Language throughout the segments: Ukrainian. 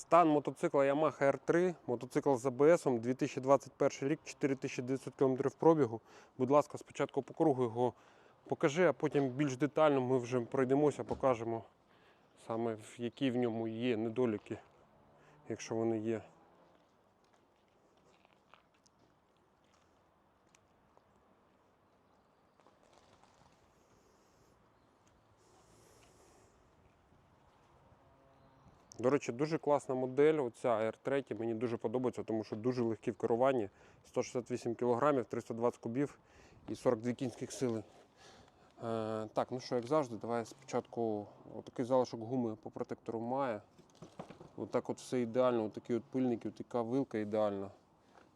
Стан мотоцикла Yamaha R3, мотоцикл з ABS, 2021 рік, 4900 км пробігу. Будь ласка, спочатку по кругу його покажи, а потім більш детально ми вже пройдемося, покажемо саме які в ньому є недоліки, якщо вони є. До речі, дуже класна модель. Оця R3 мені дуже подобається, тому що дуже легкі в керуванні. 168 кг, 320 кубів і 42 кінських сили. Е, так, ну що, як завжди, давай спочатку отакий залишок гуми по протектору має. Отак от все ідеально, отакі от пильники, така вилка ідеальна.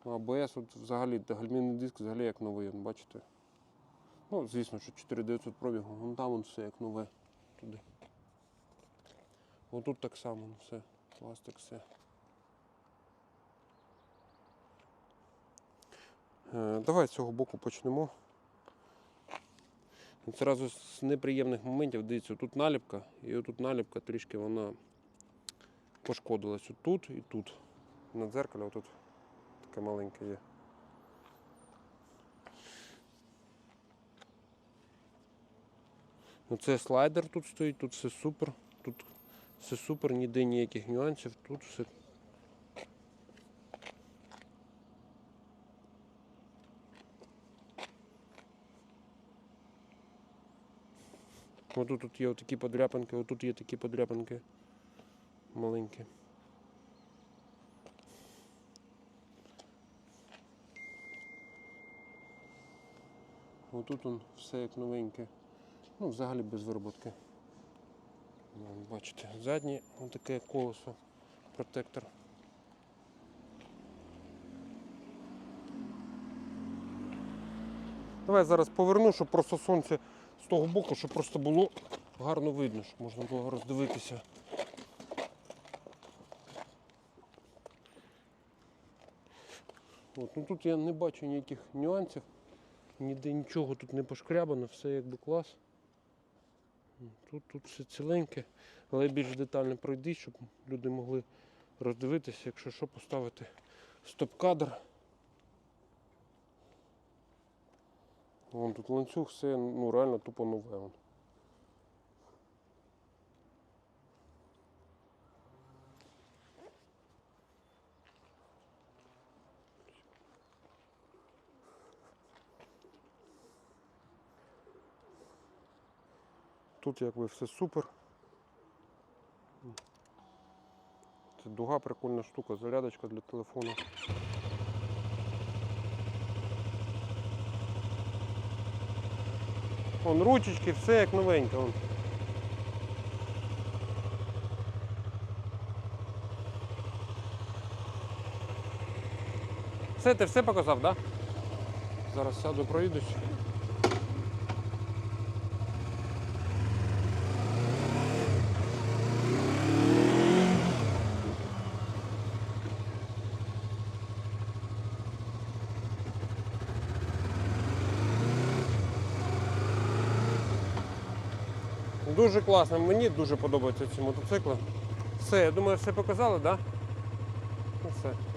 Ну, АБС от взагалі, та гальмівний диск взагалі як новий, бачите. Ну, звісно, що 4900 пробігу, вон там вон все як нове туди. Отут так само ну, все, пластик, все. Е, Давай з цього боку почнемо. Зразу з неприємних моментів, дивіться, тут наліпка, і отут наліпка трішки вона пошкодилась отут і тут. На дзеркалі отут таке маленьке є. Ну, це слайдер тут стоїть, тут все супер. Тут все супер, ніде ніяких нюансів, тут все. Отут тут є отакі подряпинки, отут є такі подряпинки маленькі. Отут он все як новеньке. Ну, взагалі без вироботки. Бачите, заднє таке колесо, протектор. Давай зараз поверну, щоб просто сонце з того боку, щоб просто було гарно видно, щоб можна було роздивитися. От, ну тут я не бачу ніяких нюансів, ніде нічого тут не пошкрябано, все якби клас. Тут, тут все ціленьке, але більш детально пройдіть, щоб люди могли роздивитися, якщо що, поставити стоп-кадр. Вон тут ланцюг, все ну, реально тупо нове. Тут якби все супер. Це дуга прикольна штука, зарядочка для телефону. Вон ручечки, все як новеньке. Вон. Все, ти все показав, так? Да? Зараз сяду, проїдусь. Дуже класно, мені дуже подобаються ці мотоцикли. Все, я думаю, все показали, так? Да? Ну, все.